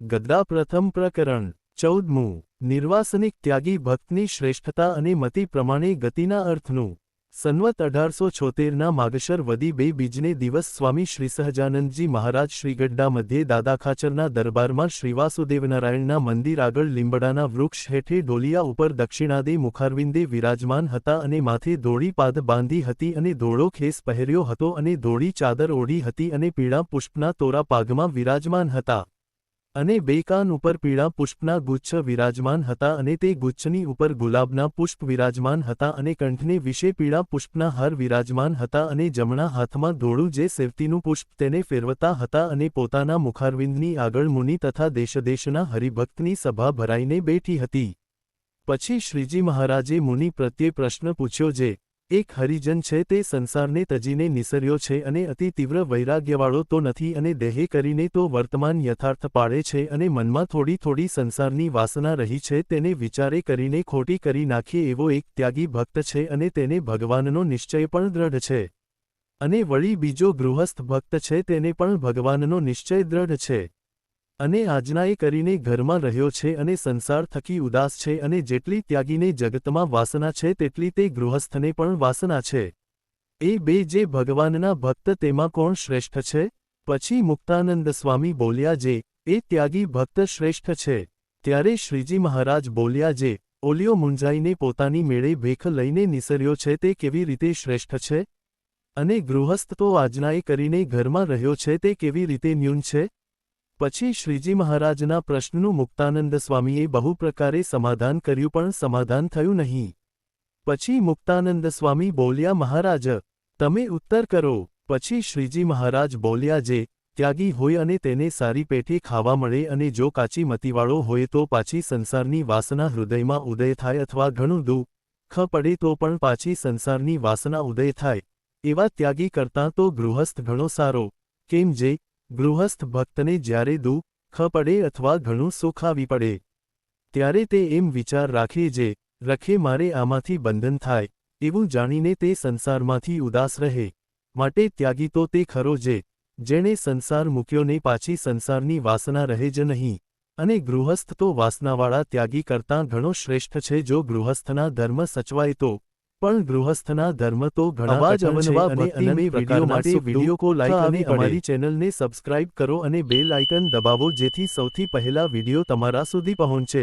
ગદ્દા પ્રથમ પ્રકરણ ચૌદમું નિર્વાસનિક ત્યાગી ભક્તની શ્રેષ્ઠતા અને મતિ પ્રમાણે ગતિના અર્થનું. સન્વત અઢારસો છોતેરના માગશર વદી બે બીજને દિવસ સ્વામી શ્રી સહજાનંદજી મહારાજ શ્રીગઢડા મધ્યે દાદા ખાચરના દરબારમાં શ્રીવાસુદેવનારાયણના મંદિર આગળ લીંબડાના વૃક્ષ હેઠે ડોલિયા ઉપર દક્ષિણાદે મુખારવિંદે વિરાજમાન હતા અને માથે ધોળી પાદ બાંધી હતી અને ધોળો ખેસ પહેર્યો હતો અને ધોળી ચાદર ઓઢી હતી અને પીળા પુષ્પના તોરા પાગમાં વિરાજમાન હતા. અને બે કાન ઉપર પીળા પુષ્પના ગુચ્છ વિરાજમાન હતા અને તે ગુચ્છની ઉપર ગુલાબના પુષ્પ વિરાજમાન હતા અને કંઠને વિશે પીળા પુષ્પના હાર વિરાજમાન હતા અને જમણા હાથમાં ધોળું જે સેવતીનું પુષ્પ તેને ફેરવતા હતા અને પોતાના મુખારવિંદની આગળ મુનિ તથા દેશદેશના હરિભક્તની સભા ભરાઈને બેઠી હતી. પછી શ્રીજી મહારાજે મુનિ પ્રત્યે પ્રશ્ન પૂછ્યો જે એક હરિજન છે તે સંસારને તજીને નિસર્યો છે અને અતિ તીવ્ર વૈરાગ્યવાળો તો નથી અને દેહે કરીને તો વર્તમાન યથાર્થ પાડે છે અને મનમાં થોડી થોડી સંસારની વાસના રહી છે તેને વિચારે કરીને ખોટી કરી નાખીએ એવો એક ત્યાગી ભક્ત છે અને તેને ભગવાનનો નિશ્ચય પણ દ્રઢ છે. અને વળી બીજો ગૃહસ્થ ભક્ત છે તેને પણ ભગવાનનો નિશ્ચય દ્રઢ છે. અને આજનાએ કરીને ઘરમાં રહ્યો છે અને સંસાર થકી ઉદાસ છે અને જેટલી ત્યાગીને જગતમાં વાસના છે તેટલી તે ગૃહસ્થને પણ વાસના છે. એ બે જે ભગવાનના ભક્ત તેમાં કોણ શ્રેષ્ઠ છે? પછી મુક્તાનંદ સ્વામી બોલ્યા જે, એ ત્યાગી ભક્ત શ્રેષ્ઠ છે. ત્યારે શ્રીજી મહારાજ બોલ્યા જે, ઓલિયો મુંજાઈને પોતાની મેળે ભેખ લઈને નિસર્યો છે તે કેવી રીતે શ્રેષ્ઠ છે? અને ગૃહસ્થ તો આજનાએ કરીને ઘરમાં રહ્યો છે તે કેવી રીતે ન્યૂન છે? પછી શ્રીજી મહારાજના પ્રશ્નનું મુક્તાનંદ સ્વામીએ બહુ પ્રકારે સમાધાન કર્યું પણ સમાધાન થયું નહીં. પછી મુક્તાનંદ સ્વામી બોલ્યા, મહારાજ, તમે ઉત્તર કરો. પછી શ્રીજી મહારાજ બોલ્યા, જે ત્યાગી હોય અને તેને સારી પેઠી ખાવા મળે અને જો કાચી મતીવાળો હોય તો પાછી સંસારની વાસના હૃદયમાં ઉદય થાય અથવા ઘણું દુઃખ પડે તો પણ પાછી સંસારની વાસના ઉદય થાય. એવા ત્યાગી કરતાં તો ગૃહસ્થ ઘણો સારો. કેમ જે ગૃહસ્થ ભક્તને જ્યારે દુઃખ પડે અથવા ઘણું સુખ આવી પડે, ત્યારે તે એમ વિચાર રાખે જે, રખે મારે આમાંથી બંધન થાય, એવું જાણીને તે સંસારમાંથી ઉદાસ રહે. માટે ત્યાગી તો તે ખરો જે, જેણે સંસાર મૂક્યો ને પાછી સંસારની વાસના રહે જ નહીં. અને ગૃહસ્થ તો વાસનાવાળા ત્યાગી કરતાં ઘણો શ્રેષ્ઠ છે જો ગૃહસ્થના ધર્મ સચવાય તો. પણ ગૃહસ્થના ધર્મ તો ઘણા અવાજ અવનવા અનન્ય વીડિયો માટે વિડિયો કો લાઈક અને અમારી ચેનલને સબસ્ક્રાઇબ કરો અને બેલ આઇકન દબાવો જેથી સૌથી પહેલા વીડિયો તમારા સુધી પહોંચે.